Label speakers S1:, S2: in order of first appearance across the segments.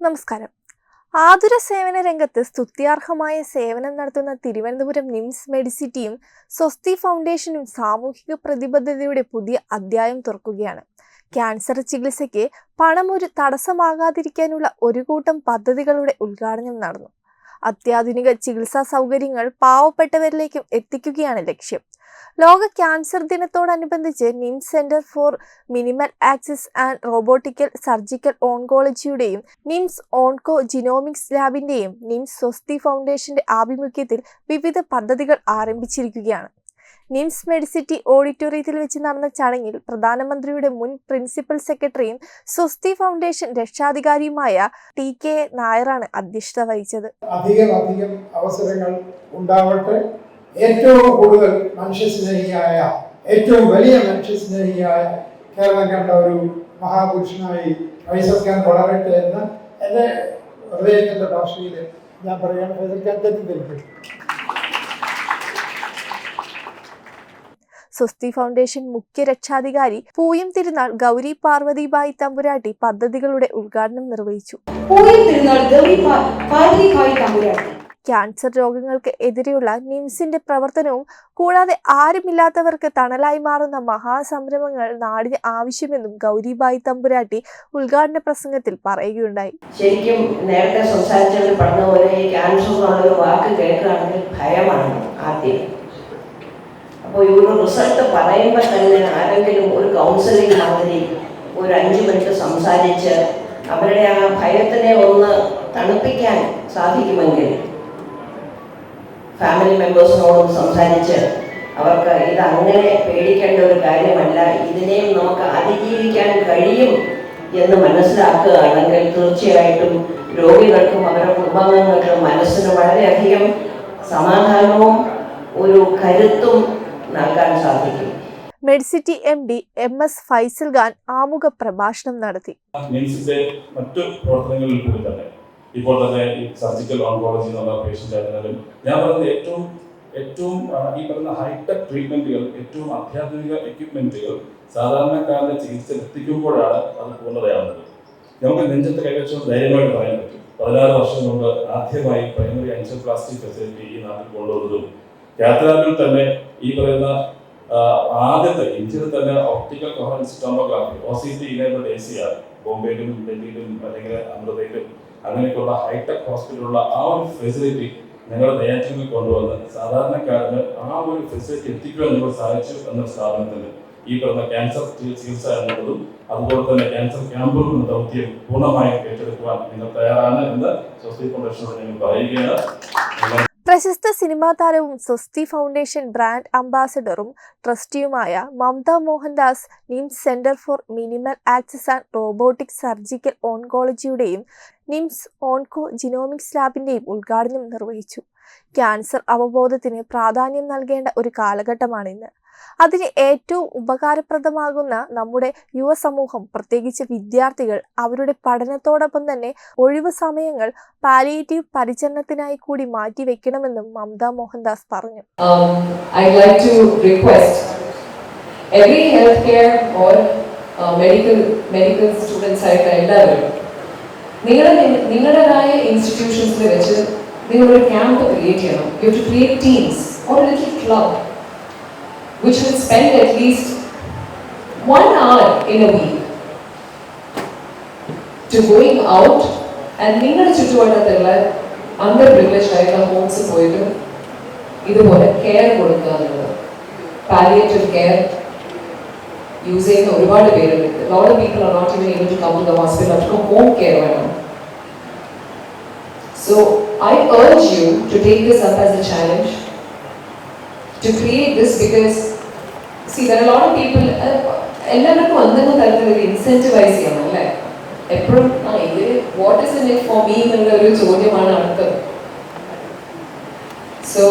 S1: നമസ്കാരം. ആതുര സേവന രംഗത്ത് സ്തുത്യാർഹമായ സേവനം നടത്തുന്ന തിരുവനന്തപുരം നിംസ് മെഡിസിറ്റിയും സ്വസ്തി ഫൗണ്ടേഷനും സാമൂഹിക പ്രതിബദ്ധതയുടെ പുതിയ അധ്യായം തുറക്കുകയാണ്. ക്യാൻസർ ചികിത്സയ്ക്ക് പണം ഒരു തടസ്സമാകാതിരിക്കാനുള്ള ഒരു കൂട്ടം പദ്ധതികളുടെ ഉദ്ഘാടനം നടന്നു. അത്യാധുനിക ചികിത്സാ സൗകര്യങ്ങൾ പാവപ്പെട്ടവരിലേക്കും എത്തിക്കുകയാണ് ലക്ഷ്യം. ലോക ക്യാൻസർ ദിനത്തോടനുബന്ധിച്ച് നിം centre for minimal access and robotical surgical ഓൺകോളജിയുടെയും NIMS onco genomics ലാബിന്റെയും നിംസ് സ്വസ്തി ഫൗണ്ടേഷന്റെ ആഭിമുഖ്യത്തിൽ വിവിധ പദ്ധതികൾ ആരംഭിച്ചിരിക്കുകയാണ്. നിംസ് മെഡിസിറ്റി ഓഡിറ്റോറിയത്തിൽ വെച്ച് നടന്ന ചടങ്ങിൽ പ്രധാനമന്ത്രിയുടെ മുൻ പ്രിൻസിപ്പൽ സെക്രട്ടറിയും സ്വസ്തി ഫൗണ്ടേഷൻ രക്ഷാധികാരിയുമായ ടി കെ നായരാണ് അധ്യക്ഷത വഹിച്ചത്.
S2: അധികം അവസരങ്ങൾ ഉണ്ടാവട്ടെ. ഏറ്റവും കൂടുതൽ മനുഷ്യസ്നേഹിയായ ഏറ്റവും വലിയ മനുഷ്യസ്നേഹിയായ കേരളം കണ്ട ഒരു മഹാപുരുഷനായി ഫൈസൽ ഖാൻ വളരട്ടെ എന്ന് എന്റെ ഹൃദയത്തിന്റെ ഭാഷയിൽ ഞാൻ പറയുകയാണ്. ഫൈസൽ ഖാൻ തെറ്റിദ്ധരിക്കും
S1: സ്വസ്തി ഫൗണ്ടേഷൻ മുഖ്യ രക്ഷാധികാരി പൂയം തിരുനാൾ ഗൗരി പാർവതിബായി തമ്പുരാട്ടി പദ്ധതികളുടെ ഉദ്ഘാടനം നിർവഹിച്ചു.
S3: പൂയം തിരുനാൾ ഗൗരി പാർവതിബായി തമ്പുരാട്ടി.
S1: ക്യാൻസർ രോഗങ്ങൾക്ക് എതിരെയുള്ള നിംസിന്റെ പ്രവർത്തനവും കൂടാതെ ആരുമില്ലാത്തവർക്ക് തണലായി മാറുന്ന മഹാസംരംഭങ്ങൾ നാടിന് ആവശ്യമെന്നും ഗൗരിബായി തമ്പുരാട്ടി ഉദ്ഘാടന പ്രസംഗത്തിൽ പറയുകയുണ്ടായി.
S4: ശരിക്കും നേരത്തെ സംസാരിച്ചവർ പറഞ്ഞ പോലെ ഈ ക്യാൻസർ എന്നുള്ളൊരു വാക്ക് കേൾക്കുകയാണെങ്കിൽ ഭയമാണ് ആദ്യം. അപ്പോൾ ഈ റിസൾട്ട് പറയുമ്പോൾ തന്നെ ആരെങ്കിലും ഒരു കൗൺസിലിംഗ് മാതിരി ഒരു അഞ്ച് മിനിറ്റ് സംസാരിച്ച് അവരുടെ ആ ഭയത്തിനെ ഒന്ന് തണുപ്പിക്കാൻ സാധിക്കുമെങ്കിൽ ഫാമിലി മെമ്പേഴ്സിനോടും സംസാരിച്ച് അവർക്ക് ഇത് അങ്ങനെ പേടിക്കേണ്ട ഒരു കാര്യമല്ല. ഇതിനെയും നമുക്ക് അതിജീവിക്കാൻ കഴിയും എന്ന് മനസ്സിലാക്കുകയാണെങ്കിൽ തീർച്ചയായിട്ടും രോഗികൾക്കും അവരുടെ കുടുംബാംഗങ്ങൾക്കും മനസ്സിന് വളരെയധികം സമാധാനവും ഒരു കരുത്തും നൽകാൻ സാധിക്കും.
S1: Medicity M D M S Faisal Khan ആമുഖ പ്രഭാഷണം നടത്തി
S5: മറ്റു പ്രവർത്തനങ്ങളിൽ കൂടി തന്നെ ഇപ്പോൾ തന്നെ ഈ സർജിക്കൽ ഓൺകോളജി എന്നുള്ള പേഷ്യന്റ് ആയിരുന്നാലും ഞാൻ പറയുന്നത് ഏറ്റവും ഏറ്റവും ഈ പറയുന്ന ഹൈടെക് ട്രീറ്റ്മെന്റുകൾ ഏറ്റവും അത്യാധുനിക എക്യുപ്മെന്റുകൾ സാധാരണക്കാരന്റെ ചികിത്സ എത്തിക്കുമ്പോഴാണ് അത് പൂർണതയാവുന്നത്. നമുക്ക് നെഞ്ചത്ത് കൈവശം ധൈര്യമായിട്ട് പറയാൻ പറ്റും. പതിനാറ് വർഷം മുമ്പ് ആദ്യമായി പ്രൈമറി ആൻജിയോപ്ലാസ്റ്റിക് ഫെസിലിറ്റി ഈ നാട്ടിൽ കൊണ്ടുവന്നതും കാത്തലാബിൽ തന്നെ ഈ പറയുന്ന ആദ്യത്തെ ഇന്ത്യയിൽ തന്നെ optical coherence tomography O C T enabled A C R ബോംബെയിലും ഡൽഹിയിലും അല്ലെങ്കിൽ അമൃതയിലും അങ്ങനെയൊക്കെയുള്ള ഹൈടെക് ഹോസ്പിറ്റലുള്ള ആ ഒരു ഫെസിലിറ്റി നിങ്ങൾ നെയ്യാറ്റിൽ കൊണ്ടുവന്ന് സാധാരണക്കാരന് ആ ഒരു ഫെസിലിറ്റി എത്തിക്കുവാൻ നമ്മൾ സാധിച്ചു എന്ന സ്ഥാപനത്തിന് ഈ പറഞ്ഞ ക്യാൻസർ ചികിത്സ എന്നുള്ളതും അതുപോലെ തന്നെ ക്യാൻസർ ക്യാമ്പുകൾ എന്ന ദൗത്യം പൂർണമായും ഏറ്റെടുക്കുവാൻ നിങ്ങൾ തയ്യാറാണ് എന്ന് സ്വസ്തി ഫൗണ്ടേഷനോട് ഞങ്ങൾ പറയുകയാണ്.
S1: പ്രശസ്ത സിനിമാ താരവും സ്വസ്തി ഫൗണ്ടേഷൻ ബ്രാൻഡ് അംബാസഡറും ട്രസ്റ്റിയുമായ Mamata Mohandas NIMS centre for minimal access and robotic surgical ഓൺകോളജിയുടെയും NIMS onco genomics ലാബിന്റെയും ഉദ്ഘാടനം നിർവഹിച്ചു. ക്യാൻസർ അവബോധത്തിന് പ്രാധാന്യം നൽകേണ്ട ഒരു കാലഘട്ടമാണിന്ന്. അതിന് ഏറ്റവും ഉപകാരപ്രദമാകുന്ന നമ്മുടെ യുവസമൂഹം പ്രത്യേകിച്ച് വിദ്യാർത്ഥികൾ അവരുടെ പഠനത്തോടൊപ്പം തന്നെ ഒഴിവ് സമയങ്ങൾ പാലിയേറ്റീവ് പരിചരണത്തിനായി കൂടി മാറ്റി മാറ്റിവെക്കണമെന്നും മമത മോഹൻദാസ് പറഞ്ഞു.
S6: Um, every healthcare or uh, medical medical students ആയിട്ട് എല്ലാവരും നിങ്ങളുടെ നിങ്ങളുടേതായ ഇൻസ്റ്റിറ്റ്യൂഷൻസിൽ വെച്ച് നിങ്ങളൊരു ക്യാമ്പ് ക്രിയേറ്റ് ചെയ്യണം. You to create teams or little club which will spend at least one hour in a week to going out and നിങ്ങളുടെ ചുറ്റുവട്ടത്തുള്ള അണ്ടർ പ്രിവിലേജ് ആയിട്ടുള്ള ഹോംസ് പോയിട്ട് ഇതുപോലെ കെയർ കൊടുക്കുക എന്നുള്ളത് പാലിയേറ്റീവ് കെയർ യൂസ് ചെയ്യുന്ന ഒരുപാട് പേരുണ്ട് lot people are not even able to come to the hospital അവർക്ക് ഹോം കെയർ വേണം so I urge you to take this up as a challenge to create this because see there are a lot of people uh, എല്ലാവർക്കും എന്തെങ്കിലും തരത്തിലൊരു ഇൻസെന്റിവൈസ് ചെയ്യണം അല്ലേ എപ്പോഴും ആ ഇത് what is in it for me എന്നുള്ള ഒരു ചോദ്യമാണ് അടുത്തത് so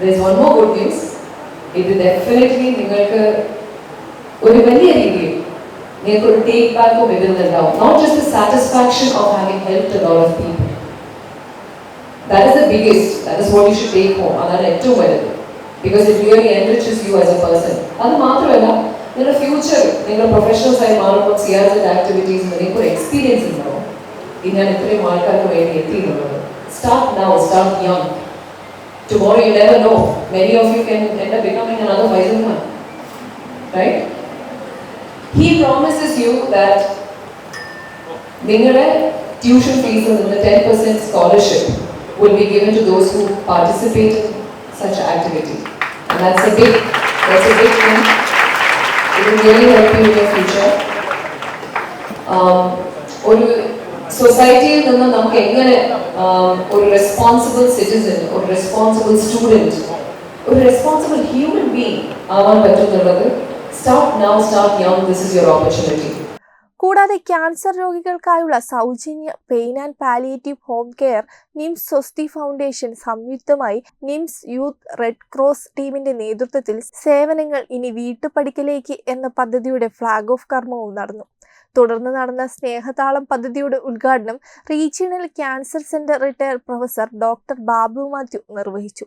S6: there's one more good news. ഇത് ഡെഫിനറ്റ്ലി നിങ്ങൾക്ക് ഒരു വലിയ രീതിയിൽ നിങ്ങൾക്ക് ഒരു ടേക്ക് ബാക്കും ഇതിൽ നിന്നുണ്ടാവും not just the satisfaction of having help to lot of people that is the biggest that is what you should take home അതാണ് ഏറ്റവും വലുത് Because it really enriches you as a person അത് മാത്രമല്ല നിങ്ങളുടെ future നിങ്ങൾ professionals ആയി മാറുമ്പോൾ C R activities നിങ്ങൾക്ക് ഒരു എക്സ്പീരിയൻസ് ഉണ്ടാവും ഞാൻ ഇത്രയും ആൾക്കാർക്ക് വേണ്ടി എത്തിയിട്ടുള്ളത് start now start young tomorrow you never know many of you can end up becoming another Faisal Khan. Right? He promises you that നിങ്ങളുടെ ട്യൂഷൻ ഫീസിൽ നിന്ന് ten percent scholarship will be given to those who participate in such activity. And that's a big, that's a big thing. It will really help you in your future. Um, ഒരു സൊസൈറ്റിയിൽ നിന്ന് നമുക്ക് എങ്ങനെ um, ഒരു responsible citizen ഒരു responsible student ഒരു responsible human being ആവാൻ പറ്റുന്നുള്ളത് start now start young this is your opportunity
S1: കൂടാതെ ക്യാൻസർ രോഗികൾക്കായുള്ള സൗജന്യ pain and palliative home care NIMS Swasthi foundation സംയുക്തമായി നിംസ് യൂത്ത് റെഡ് ക്രോസ് ടീമിന്റെ നേതൃത്വത്തിൽ സേവനങ്ങൾ ഇനി വീട്ടുപടിക്കലേക്ക് എന്ന പദ്ധതിയുടെ ഫ്ലാഗ് ഓഫ് കർമ്മവും നടന്നു. തുടർന്ന് നടന്ന സ്നേഹതാളം പദ്ധതിയുടെ ഉദ്ഘാടനം regional cancer centre retired professor doctor Babu Mathew നിർവഹിച്ചു.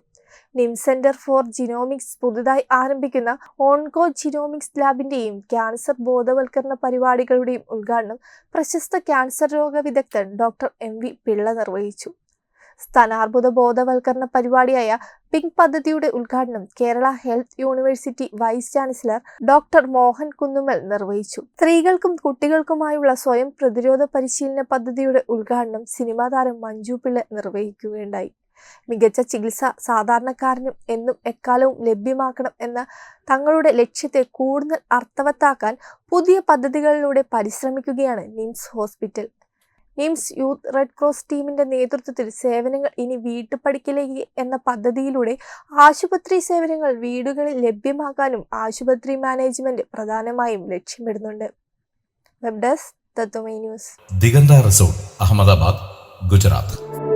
S1: നിം സെന്റർ ഫോർ ജിനോമിക്സ് പുതുതായി ആരംഭിക്കുന്ന ഓൺകോ ജിനോമിക്സ് ലാബിന്റെയും ക്യാൻസർ ബോധവൽക്കരണ പരിപാടികളുടെയും ഉദ്ഘാടനം പ്രശസ്ത ക്യാൻസർ രോഗ വിദഗ്ധൻ ഡോക്ടർ എം വി പിള്ള നിർവഹിച്ചു. സ്ഥാനാർബുദ ബോധവൽക്കരണ പരിപാടിയായ പിങ്ക് പദ്ധതിയുടെ ഉദ്ഘാടനം Kerala health university vice chancellor doctor Mohan Kunnummal നിർവഹിച്ചു. സ്ത്രീകൾക്കും കുട്ടികൾക്കുമായുള്ള സ്വയം പ്രതിരോധ പരിശീലന പദ്ധതിയുടെ ഉദ്ഘാടനം സിനിമാ താരം മഞ്ജു പിള്ള നിർവഹിക്കുകയുണ്ടായി. മികച്ച ചികിത്സ സാധാരണക്കാരനും എന്നും എക്കാലവും ലഭ്യമാക്കണം എന്ന തങ്ങളുടെ ലക്ഷ്യത്തെ കൂടുതൽ അർത്ഥവത്താക്കാൻ പുതിയ പദ്ധതികളിലൂടെ പരിശ്രമിക്കുകയാണ് NIMS hospital. NIMS youth red cross ടീമിന്റെ നേതൃത്വത്തിൽ സേവനങ്ങൾ ഇനി വീട്ടുപടിക്കലേക്ക് എന്ന പദ്ധതിയിലൂടെ ആശുപത്രി സേവനങ്ങൾ വീടുകളിൽ ലഭ്യമാക്കാനും ആശുപത്രി മാനേജ്മെന്റ് പ്രധാനമായും ലക്ഷ്യമിടുന്നുണ്ട്. Web desk news.
S7: Diganta resort Ahmedabad Gujarat.